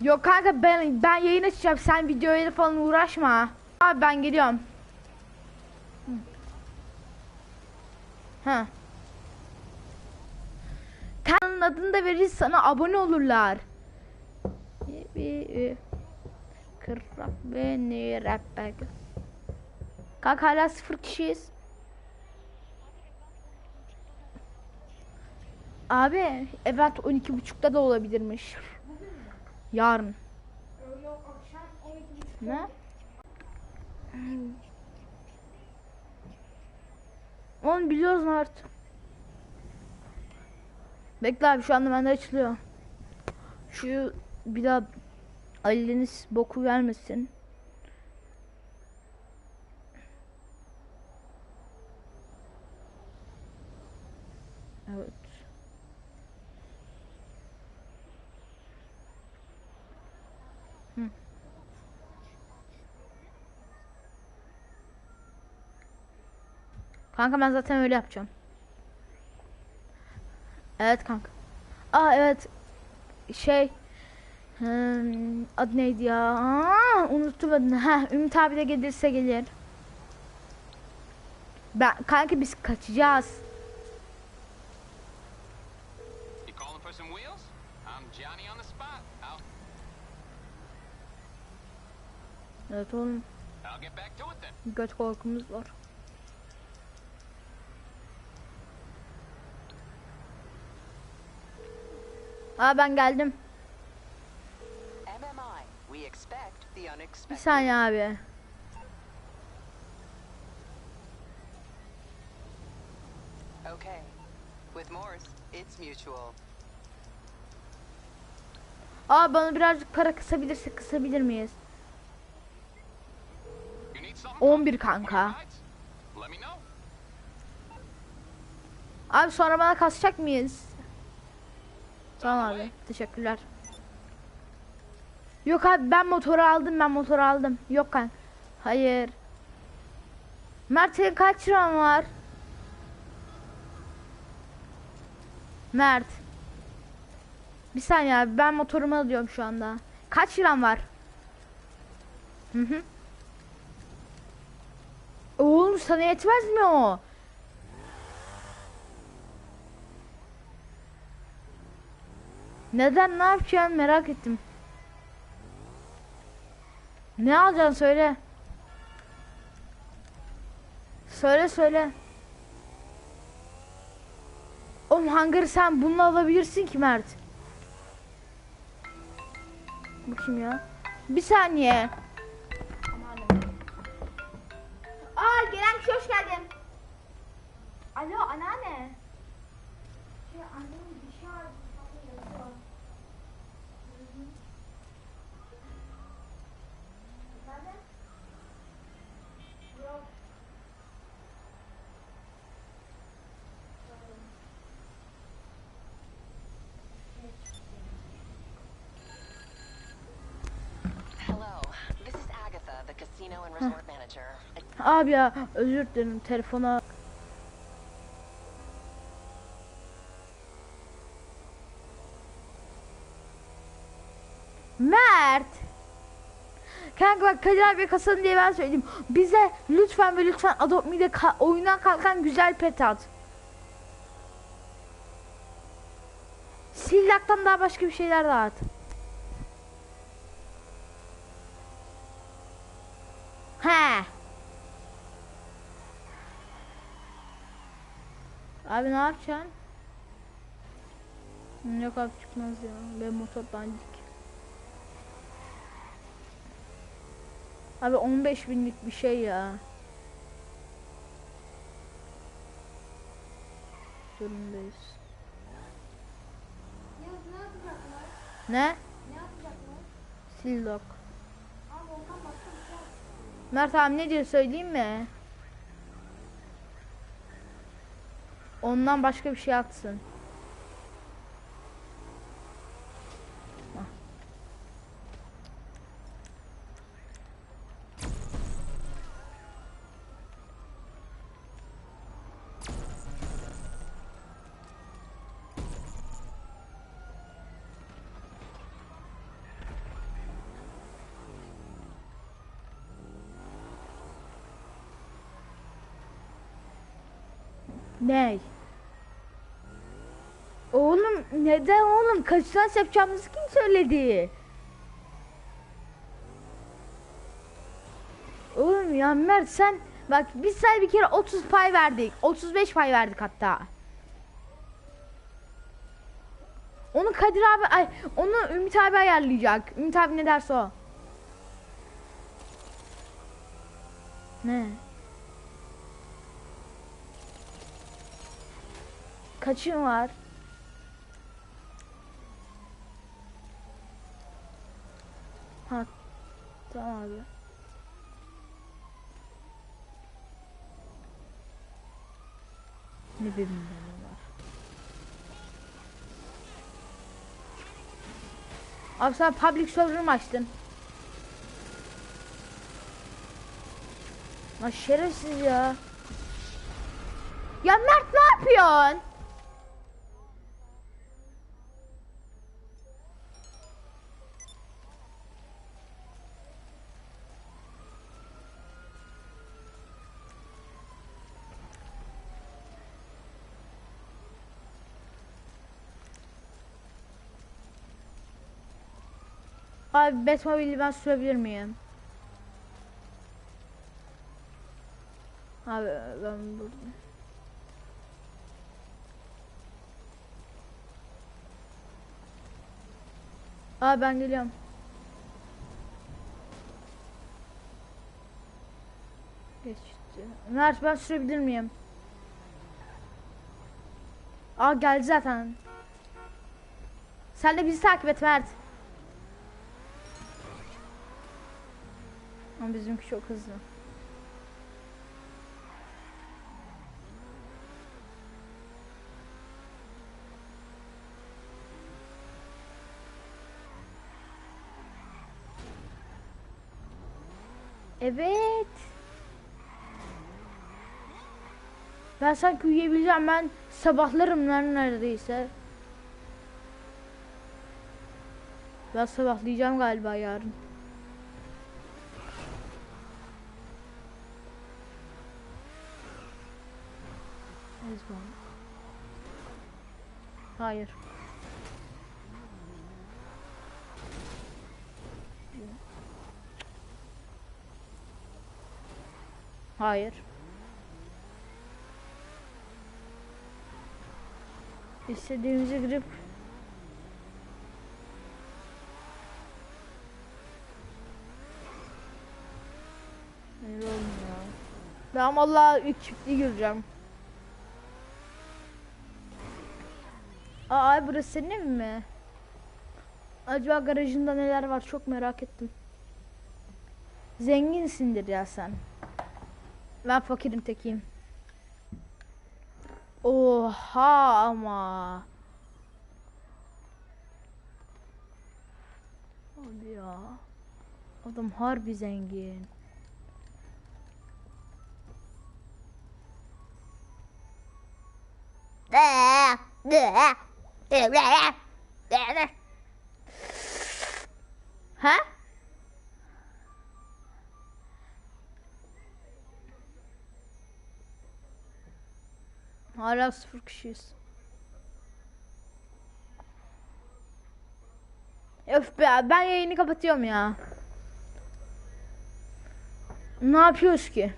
Yok kanka ben ben yayın açacağım. Sen videoyla falan uğraşma. Abi ben geliyorum. Ha. Kanalın adını da veririz sana abone olurlar. Kırk beni rapper. Kanka hala sıfır kişiyiz. Abi evet 12.30'da da olabilirmiş. Yarın. Yok akşam 12.30. Ne? Onu biliyoruz Mert. Bekle abi şu anda bende açılıyor. Şu bir daha Ali'niz boku vermesin. Evet. Hı. Kanka ben zaten öyle yapacağım. Evet kanka. Aa evet. Şey. Hmm, adı neydi ya? Aa, unuttum adını. Ha, Ümit abi de gelirse gelir. Ben kanka biz kaçacağız. Evet oğlum. Göt korkumuz var. Aa ben geldim. Bir saniye abi. Okay. With Morse, it's mutual. Aa bana birazcık para kısabilirse kısabilir miyiz? You need something? 11 kanka. Abi sonra bana kasacak mıyız? Tamam abi. Teşekkürler. Yok abi ben motoru aldım ben motoru aldım. Yok kan. Hayır. Mert senin kaç liran var? Mert. Bir saniye abi ben motorumu alıyorum şu anda. Kaç liran var? Hı hı. Oğlum sana yetmez mi o? Neden ne yapacaksın merak ettim. Ne alacaksın söyle. Söyle söyle. Oğlum hangarı sen bununla alabilirsin ki Mert. Kim ya? Bir saniye. Aa gelen kişi hoş geldin. Alo anneanne. Abi ya özür dilerim telefona. Mert. Kanka bak Kadir abi kasalım diye ben söyleyeyim. Bize lütfen ve lütfen Adopt Me'de ka- oyundan kalkan güzel pet at. Sillak'tan daha başka bir şeyler de at. Abi ne yapacaksın? Yok abi çıkmaz ya. Ben motor dandik. Abi 15 binlik bir şey ya. Durumdayız. Ne? Ne? Sildok. Abi şey. Mert abi ne diyor söyleyeyim mi? Ondan başka bir şey atsın. Ney? Neden oğlum? Kaç dans yapacağımızı kim söyledi? Oğlum ya Mert sen bak biz sana bir kere 30 pay verdik. 35 pay verdik hatta. Onu Kadir abi ay onu Ümit abi ayarlayacak. Ümit abi ne derse o. Ne? Kaçın var? Ha. Tamam abi. Ne ben var. Abi sen public server mı açtın? Lan şerefsiz ya. Ya Mert ne yapıyorsun? Abi Batmobile'i ben sürebilir miyim? Abi ben burada. Abi ben geliyorum. Geçti. Mert ben sürebilir miyim? Aa geldi zaten. Sen de bizi takip et Mert. Ama bizimki çok hızlı. Evet. Ben sanki uyuyabileceğim. Ben sabahlarım neredeyse. Ben sabahlayacağım galiba yarın. Ezban. Hayır. Hayır. İstediğimize girip Hayır olmuyor. Ben vallahi ilk çiftliği göreceğim. Aa burası senin mi? Acaba garajında neler var çok merak ettim. Zenginsindir ya sen. Ben fakirim tekiyim. Oha ama. Abi ya. Adam harbi zengin. Ha? Hala sıfır kişiyiz. Öf be ben yayını kapatıyorum ya. Ne yapıyoruz ki?